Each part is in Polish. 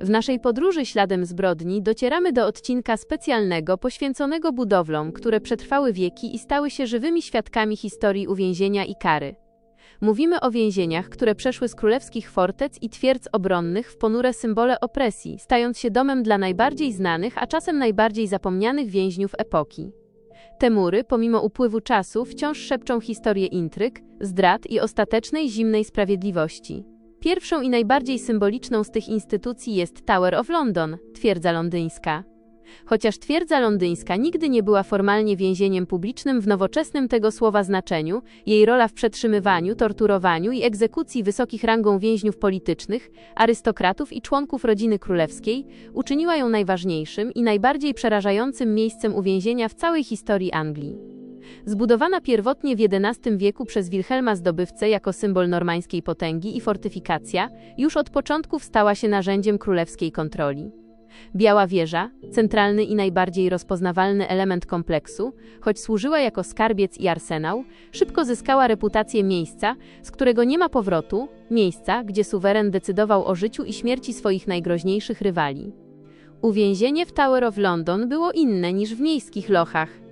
W naszej podróży śladem zbrodni docieramy do odcinka specjalnego poświęconego budowlom, które przetrwały wieki i stały się żywymi świadkami historii uwięzienia i kary. Mówimy o więzieniach, które przeszły z królewskich fortec i twierdz obronnych w ponure symbole opresji, stając się domem dla najbardziej znanych, a czasem najbardziej zapomnianych więźniów epoki. Te mury, pomimo upływu czasu, wciąż szepczą historię intryg, zdrad i ostatecznej zimnej sprawiedliwości. Pierwszą i najbardziej symboliczną z tych instytucji jest Tower of London, twierdza londyńska. Chociaż twierdza londyńska nigdy nie była formalnie więzieniem publicznym w nowoczesnym tego słowa znaczeniu, jej rola w przetrzymywaniu, torturowaniu i egzekucji wysokich rangą więźniów politycznych, arystokratów i członków rodziny królewskiej uczyniła ją najważniejszym i najbardziej przerażającym miejscem uwięzienia w całej historii Anglii. Zbudowana pierwotnie w XI wieku przez Wilhelma Zdobywcę jako symbol normańskiej potęgi i fortyfikacja, już od początków stała się narzędziem królewskiej kontroli. Biała wieża, centralny i najbardziej rozpoznawalny element kompleksu, choć służyła jako skarbiec i arsenał, szybko zyskała reputację miejsca, z którego nie ma powrotu, miejsca, gdzie suweren decydował o życiu i śmierci swoich najgroźniejszych rywali. Uwięzienie w Tower of London było inne niż w miejskich lochach.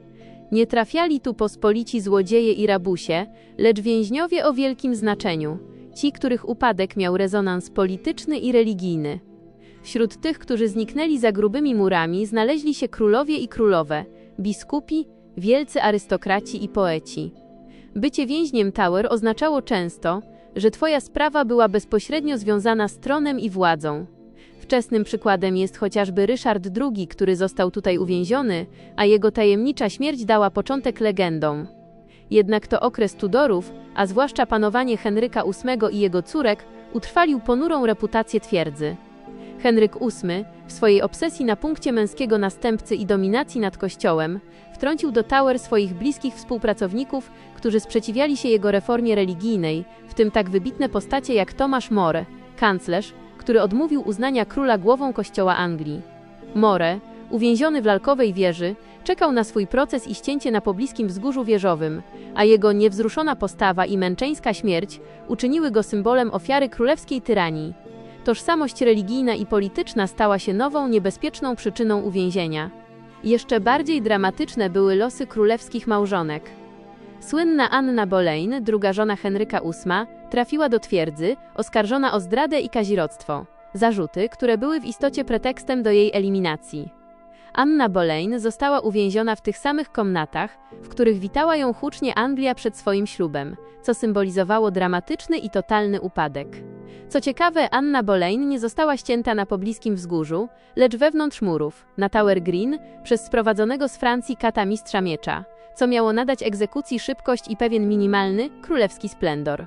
Nie trafiali tu pospolici złodzieje i rabusie, lecz więźniowie o wielkim znaczeniu, ci, których upadek miał rezonans polityczny i religijny. Wśród tych, którzy zniknęli za grubymi murami, znaleźli się królowie i królowe, biskupi, wielcy arystokraci i poeci. Bycie więźniem Tower oznaczało często, że twoja sprawa była bezpośrednio związana z tronem i władzą. Wczesnym przykładem jest chociażby Ryszard II, który został tutaj uwięziony, a jego tajemnicza śmierć dała początek legendom. Jednak to okres Tudorów, a zwłaszcza panowanie Henryka VIII i jego córek, utrwalił ponurą reputację twierdzy. Henryk VIII, w swojej obsesji na punkcie męskiego następcy i dominacji nad Kościołem, wtrącił do Tower swoich bliskich współpracowników, którzy sprzeciwiali się jego reformie religijnej, w tym tak wybitne postacie jak Tomasz More, kanclerz, który odmówił uznania króla głową Kościoła Anglii. More, uwięziony w lalkowej wieży, czekał na swój proces i ścięcie na pobliskim wzgórzu wieżowym, a jego niewzruszona postawa i męczeńska śmierć uczyniły go symbolem ofiary królewskiej tyranii. Tożsamość religijna i polityczna stała się nową, niebezpieczną przyczyną uwięzienia. Jeszcze bardziej dramatyczne były losy królewskich małżonek. Słynna Anna Boleyn, druga żona Henryka VIII, trafiła do twierdzy, oskarżona o zdradę i kazirodztwo. Zarzuty, które były w istocie pretekstem do jej eliminacji. Anna Boleyn została uwięziona w tych samych komnatach, w których witała ją hucznie Anglia przed swoim ślubem, co symbolizowało dramatyczny i totalny upadek. Co ciekawe, Anna Boleyn nie została ścięta na pobliskim wzgórzu, lecz wewnątrz murów, na Tower Green, przez sprowadzonego z Francji kata mistrza miecza, co miało nadać egzekucji szybkość i pewien minimalny, królewski splendor.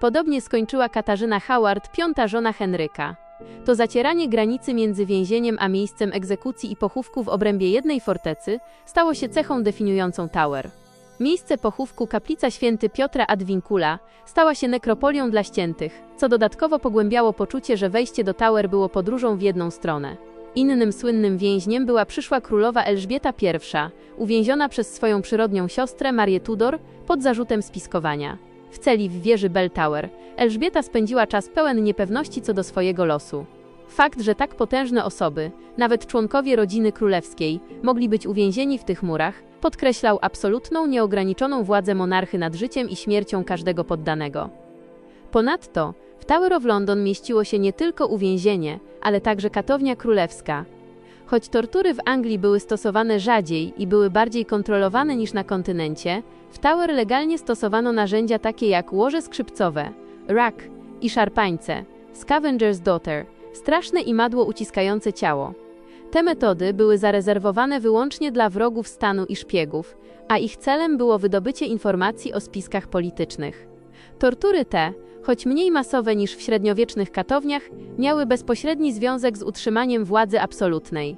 Podobnie skończyła Katarzyna Howard, piąta żona Henryka. To zacieranie granicy między więzieniem a miejscem egzekucji i pochówku w obrębie jednej fortecy stało się cechą definiującą Tower. Miejsce pochówku kaplica święty Piotra ad Vincula stała się nekropolią dla ściętych, co dodatkowo pogłębiało poczucie, że wejście do Tower było podróżą w jedną stronę. Innym słynnym więźniem była przyszła królowa Elżbieta I, uwięziona przez swoją przyrodnią siostrę Marię Tudor pod zarzutem spiskowania. W celi w wieży Bell Tower Elżbieta spędziła czas pełen niepewności co do swojego losu. Fakt, że tak potężne osoby, nawet członkowie rodziny królewskiej, mogli być uwięzieni w tych murach, podkreślał absolutną, nieograniczoną władzę monarchy nad życiem i śmiercią każdego poddanego. Ponadto w Tower of London mieściło się nie tylko uwięzienie, ale także katownia królewska. Choć tortury w Anglii były stosowane rzadziej i były bardziej kontrolowane niż na kontynencie, w Tower legalnie stosowano narzędzia takie jak łoże skrzypcowe, rack i szarpańce, scavenger's daughter, straszne imadło uciskające ciało. Te metody były zarezerwowane wyłącznie dla wrogów stanu i szpiegów, a ich celem było wydobycie informacji o spiskach politycznych. Tortury te, choć mniej masowe niż w średniowiecznych katowniach, miały bezpośredni związek z utrzymaniem władzy absolutnej.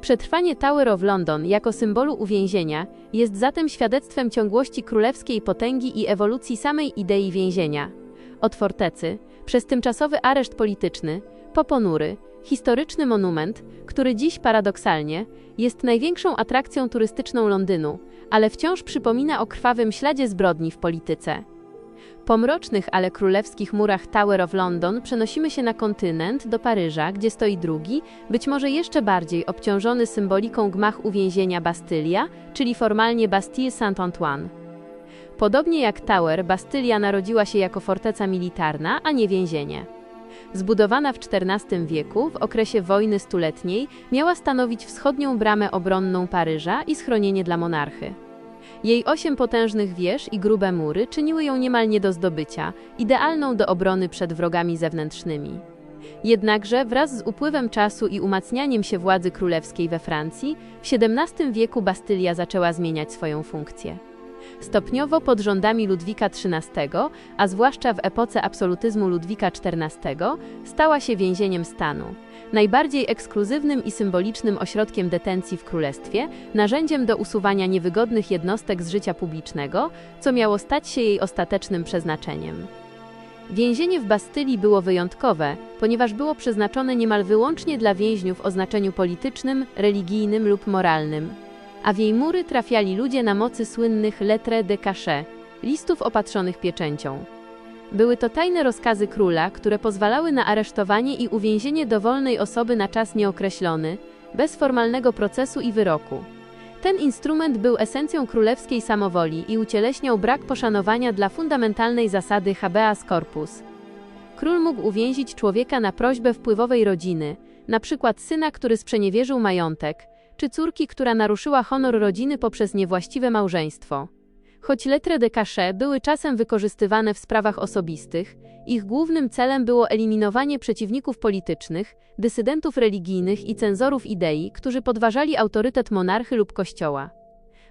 Przetrwanie Tower of London jako symbolu uwięzienia jest zatem świadectwem ciągłości królewskiej potęgi i ewolucji samej idei więzienia. Od fortecy, przez tymczasowy areszt polityczny, po ponury, historyczny monument, który dziś paradoksalnie jest największą atrakcją turystyczną Londynu, ale wciąż przypomina o krwawym śladzie zbrodni w polityce. Po mrocznych, ale królewskich murach Tower of London przenosimy się na kontynent, do Paryża, gdzie stoi drugi, być może jeszcze bardziej obciążony symboliką gmach uwięzienia Bastylia, czyli formalnie Bastille Saint-Antoine. Podobnie jak Tower, Bastylia narodziła się jako forteca militarna, a nie więzienie. Zbudowana w XIV wieku, w okresie wojny stuletniej, miała stanowić wschodnią bramę obronną Paryża i schronienie dla monarchy. Jej osiem potężnych wież i grube mury czyniły ją niemal nie do zdobycia, idealną do obrony przed wrogami zewnętrznymi. Jednakże wraz z upływem czasu i umacnianiem się władzy królewskiej we Francji, w XVII wieku Bastylia zaczęła zmieniać swoją funkcję. Stopniowo pod rządami Ludwika XIII, a zwłaszcza w epoce absolutyzmu Ludwika XIV, stała się więzieniem stanu. Najbardziej ekskluzywnym i symbolicznym ośrodkiem detencji w królestwie, narzędziem do usuwania niewygodnych jednostek z życia publicznego, co miało stać się jej ostatecznym przeznaczeniem. Więzienie w Bastylii było wyjątkowe, ponieważ było przeznaczone niemal wyłącznie dla więźniów o znaczeniu politycznym, religijnym lub moralnym a w jej mury trafiali ludzie na mocy słynnych lettre de cachet, listów opatrzonych pieczęcią. Były to tajne rozkazy króla, które pozwalały na aresztowanie i uwięzienie dowolnej osoby na czas nieokreślony, bez formalnego procesu i wyroku. Ten instrument był esencją królewskiej samowoli i ucieleśniał brak poszanowania dla fundamentalnej zasady habeas corpus. Król mógł uwięzić człowieka na prośbę wpływowej rodziny, na przykład syna, który sprzeniewierzył majątek, czy córki, która naruszyła honor rodziny poprzez niewłaściwe małżeństwo. Choć lettre de cachet były czasem wykorzystywane w sprawach osobistych, ich głównym celem było eliminowanie przeciwników politycznych, dysydentów religijnych i cenzorów idei, którzy podważali autorytet monarchy lub kościoła.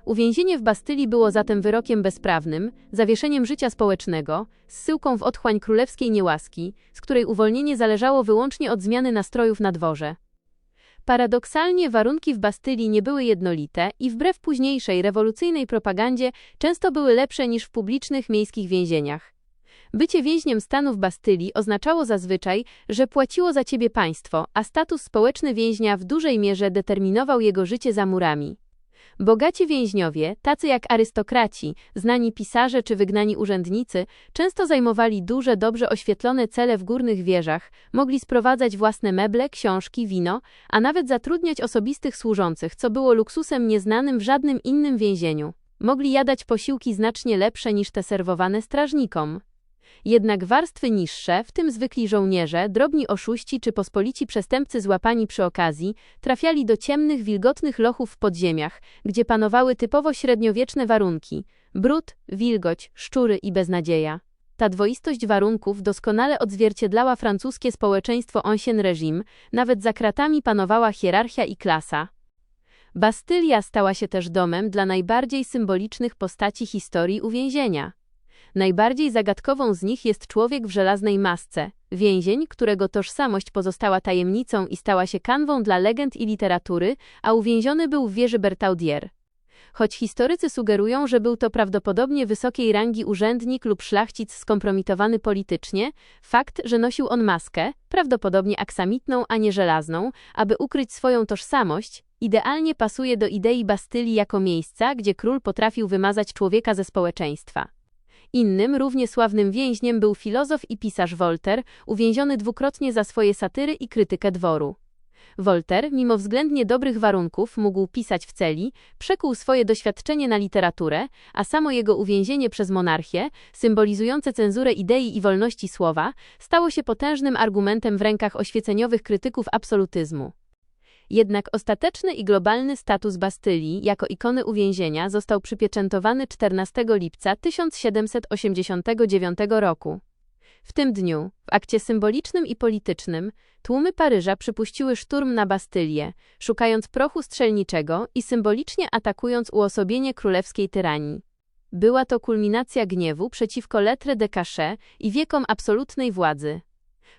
Uwięzienie w Bastylii było zatem wyrokiem bezprawnym, zawieszeniem życia społecznego, zsyłką w otchłań królewskiej niełaski, z której uwolnienie zależało wyłącznie od zmiany nastrojów na dworze. Paradoksalnie warunki w Bastylii nie były jednolite i wbrew późniejszej rewolucyjnej propagandzie często były lepsze niż w publicznych miejskich więzieniach. Bycie więźniem stanu w Bastylii oznaczało zazwyczaj, że płaciło za ciebie państwo, a status społeczny więźnia w dużej mierze determinował jego życie za murami. Bogaci więźniowie, tacy jak arystokraci, znani pisarze czy wygnani urzędnicy, często zajmowali duże, dobrze oświetlone cele w górnych wieżach, mogli sprowadzać własne meble, książki, wino, a nawet zatrudniać osobistych służących, co było luksusem nieznanym w żadnym innym więzieniu. Mogli jadać posiłki znacznie lepsze niż te serwowane strażnikom. Jednak warstwy niższe, w tym zwykli żołnierze, drobni oszuści czy pospolici przestępcy złapani przy okazji, trafiali do ciemnych, wilgotnych lochów w podziemiach, gdzie panowały typowo średniowieczne warunki brud, wilgoć, szczury i beznadzieja. Ta dwoistość warunków doskonale odzwierciedlała francuskie społeczeństwo ancien régime, nawet za kratami panowała hierarchia i klasa. Bastylia stała się też domem dla najbardziej symbolicznych postaci historii uwięzienia. Najbardziej zagadkową z nich jest człowiek w żelaznej masce, więzień, którego tożsamość pozostała tajemnicą i stała się kanwą dla legend i literatury, a uwięziony był w wieży Bertaudier. Choć historycy sugerują, że był to prawdopodobnie wysokiej rangi urzędnik lub szlachcic skompromitowany politycznie, fakt, że nosił on maskę, prawdopodobnie aksamitną, a nie żelazną, aby ukryć swoją tożsamość, idealnie pasuje do idei Bastylii jako miejsca, gdzie król potrafił wymazać człowieka ze społeczeństwa. Innym, równie sławnym więźniem był filozof i pisarz Voltaire, uwięziony dwukrotnie za swoje satyry i krytykę dworu. Voltaire, mimo względnie dobrych warunków, mógł pisać w celi, przekuł swoje doświadczenie na literaturę, a samo jego uwięzienie przez monarchię, symbolizujące cenzurę idei i wolności słowa, stało się potężnym argumentem w rękach oświeceniowych krytyków absolutyzmu. Jednak ostateczny i globalny status Bastylii jako ikony uwięzienia został przypieczętowany 14 lipca 1789 roku. W tym dniu, w akcie symbolicznym i politycznym, tłumy Paryża przypuściły szturm na Bastylię, szukając prochu strzelniczego i symbolicznie atakując uosobienie królewskiej tyranii. Była to kulminacja gniewu przeciwko lettre de cachet i wiekom absolutnej władzy.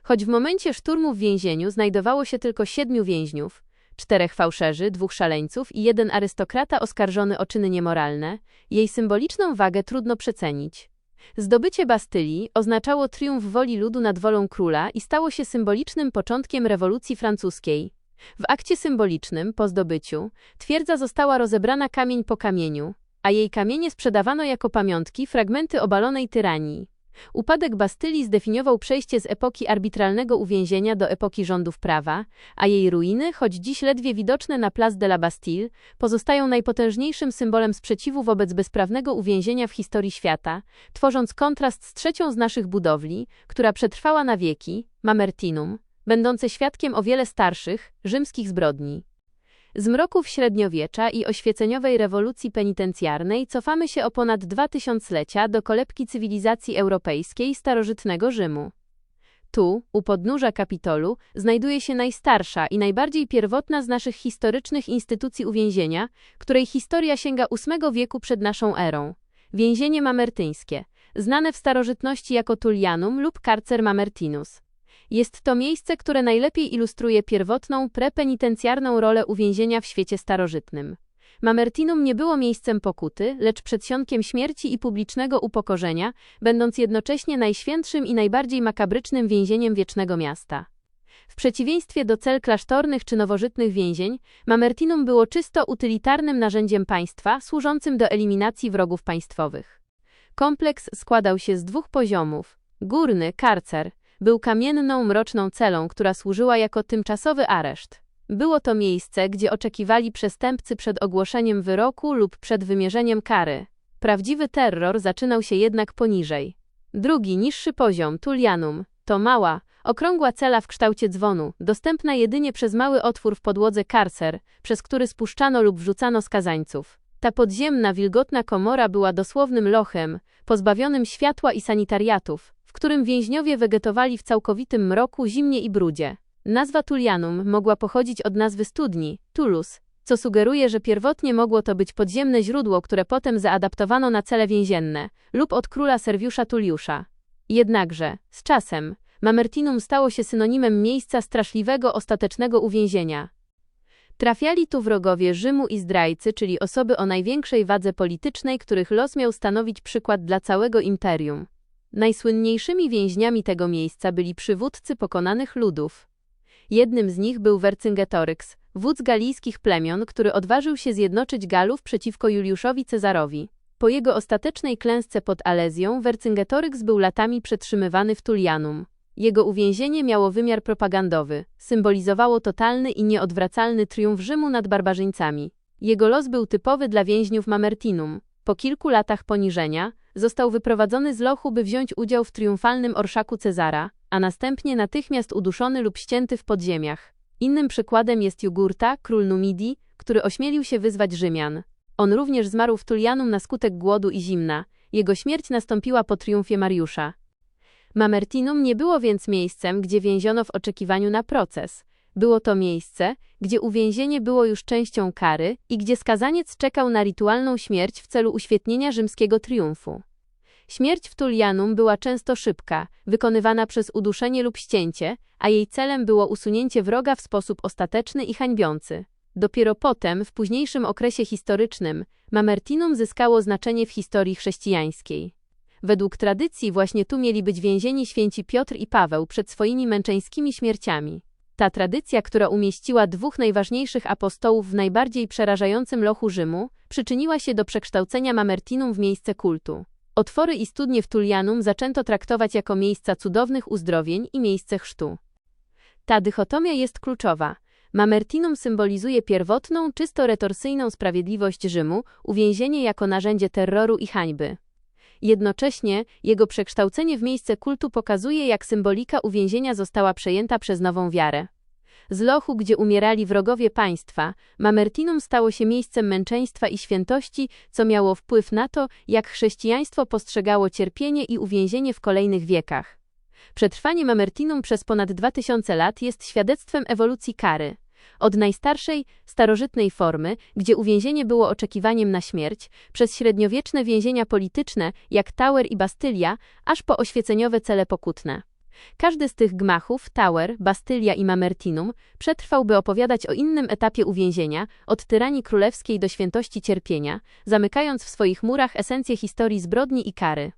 Choć w momencie szturmu w więzieniu znajdowało się tylko siedmiu więźniów, czterech fałszerzy, dwóch szaleńców i jeden arystokrata oskarżony o czyny niemoralne, jej symboliczną wagę trudno przecenić. Zdobycie Bastylii oznaczało triumf woli ludu nad wolą króla i stało się symbolicznym początkiem rewolucji francuskiej. W akcie symbolicznym, po zdobyciu, twierdza została rozebrana kamień po kamieniu, a jej kamienie sprzedawano jako pamiątki fragmenty obalonej tyranii. Upadek Bastylii zdefiniował przejście z epoki arbitralnego uwięzienia do epoki rządów prawa, a jej ruiny, choć dziś ledwie widoczne na Place de la Bastille, pozostają najpotężniejszym symbolem sprzeciwu wobec bezprawnego uwięzienia w historii świata, tworząc kontrast z trzecią z naszych budowli, która przetrwała na wieki, Mamertinum, będące świadkiem o wiele starszych, rzymskich zbrodni. Z mroków średniowiecza i oświeceniowej rewolucji penitencjarnej cofamy się o ponad dwa tysiąclecia do kolebki cywilizacji europejskiej starożytnego Rzymu. Tu, u podnóża Kapitolu, znajduje się najstarsza i najbardziej pierwotna z naszych historycznych instytucji uwięzienia, której historia sięga VIII wieku przed naszą erą. Więzienie mamertyńskie, znane w starożytności jako Tullianum lub Carcer Mamertinus. Jest to miejsce, które najlepiej ilustruje pierwotną, prepenitencjarną rolę uwięzienia w świecie starożytnym. Mamertinum nie było miejscem pokuty, lecz przedsionkiem śmierci i publicznego upokorzenia, będąc jednocześnie najświętszym i najbardziej makabrycznym więzieniem wiecznego miasta. W przeciwieństwie do cel klasztornych czy nowożytnych więzień, Mamertinum było czysto utylitarnym narzędziem państwa, służącym do eliminacji wrogów państwowych. Kompleks składał się z dwóch poziomów. Górny, karcer, był kamienną, mroczną celą, która służyła jako tymczasowy areszt. Było to miejsce, gdzie oczekiwali przestępcy przed ogłoszeniem wyroku lub przed wymierzeniem kary. Prawdziwy terror zaczynał się jednak poniżej. Drugi, niższy poziom, Tullianum, to mała, okrągła cela w kształcie dzwonu, dostępna jedynie przez mały otwór w podłodze karcer, przez który spuszczano lub wrzucano skazańców. Ta podziemna, wilgotna komora była dosłownym lochem, pozbawionym światła i sanitariatów, w którym więźniowie wegetowali w całkowitym mroku, zimnie i brudzie. Nazwa Tullianum mogła pochodzić od nazwy studni, Tulus, co sugeruje, że pierwotnie mogło to być podziemne źródło, które potem zaadaptowano na cele więzienne, lub od króla Serwiusza Tulliusza. Jednakże, z czasem, Mamertinum stało się synonimem miejsca straszliwego ostatecznego uwięzienia. Trafiali tu wrogowie Rzymu i zdrajcy, czyli osoby o największej wadze politycznej, których los miał stanowić przykład dla całego imperium. Najsłynniejszymi więźniami tego miejsca byli przywódcy pokonanych ludów. Jednym z nich był Wercingetorix, wódz galijskich plemion, który odważył się zjednoczyć Galów przeciwko Juliuszowi Cezarowi. Po jego ostatecznej klęsce pod Alezją Wercingetorix był latami przetrzymywany w Tullianum. Jego uwięzienie miało wymiar propagandowy, symbolizowało totalny i nieodwracalny triumf Rzymu nad barbarzyńcami. Jego los był typowy dla więźniów Mamertinum. Po kilku latach poniżenia, został wyprowadzony z lochu, by wziąć udział w triumfalnym orszaku Cezara, a następnie natychmiast uduszony lub ścięty w podziemiach. Innym przykładem jest Jugurta, król Numidii, który ośmielił się wyzwać Rzymian. On również zmarł w Tullianum na skutek głodu i zimna. Jego śmierć nastąpiła po triumfie Mariusza. Mamertinum nie było więc miejscem, gdzie więziono w oczekiwaniu na proces. Było to miejsce, gdzie uwięzienie było już częścią kary i gdzie skazaniec czekał na rytualną śmierć w celu uświetnienia rzymskiego triumfu. Śmierć w Tullianum była często szybka, wykonywana przez uduszenie lub ścięcie, a jej celem było usunięcie wroga w sposób ostateczny i hańbiący. Dopiero potem, w późniejszym okresie historycznym, Mamertinum zyskało znaczenie w historii chrześcijańskiej. Według tradycji właśnie tu mieli być więzieni święci Piotr i Paweł przed swoimi męczeńskimi śmierciami. Ta tradycja, która umieściła dwóch najważniejszych apostołów w najbardziej przerażającym lochu Rzymu, przyczyniła się do przekształcenia Mamertinum w miejsce kultu. Otwory i studnie w Tullianum zaczęto traktować jako miejsca cudownych uzdrowień i miejsce chrztu. Ta dychotomia jest kluczowa. Mamertinum symbolizuje pierwotną, czysto retorsyjną sprawiedliwość Rzymu, uwięzienie jako narzędzie terroru i hańby. Jednocześnie jego przekształcenie w miejsce kultu pokazuje, jak symbolika uwięzienia została przejęta przez nową wiarę. Z lochu, gdzie umierali wrogowie państwa, Mamertinum stało się miejscem męczeństwa i świętości, co miało wpływ na to, jak chrześcijaństwo postrzegało cierpienie i uwięzienie w kolejnych wiekach. Przetrwanie Mamertinum przez ponad 2000 lat jest świadectwem ewolucji kary. Od najstarszej, starożytnej formy, gdzie uwięzienie było oczekiwaniem na śmierć, przez średniowieczne więzienia polityczne, jak Tower i Bastylia, aż po oświeceniowe cele pokutne. Każdy z tych gmachów, Tower, Bastylia i Mamertinum, przetrwał, by opowiadać o innym etapie uwięzienia, od tyranii królewskiej do świętości cierpienia, zamykając w swoich murach esencję historii zbrodni i kary.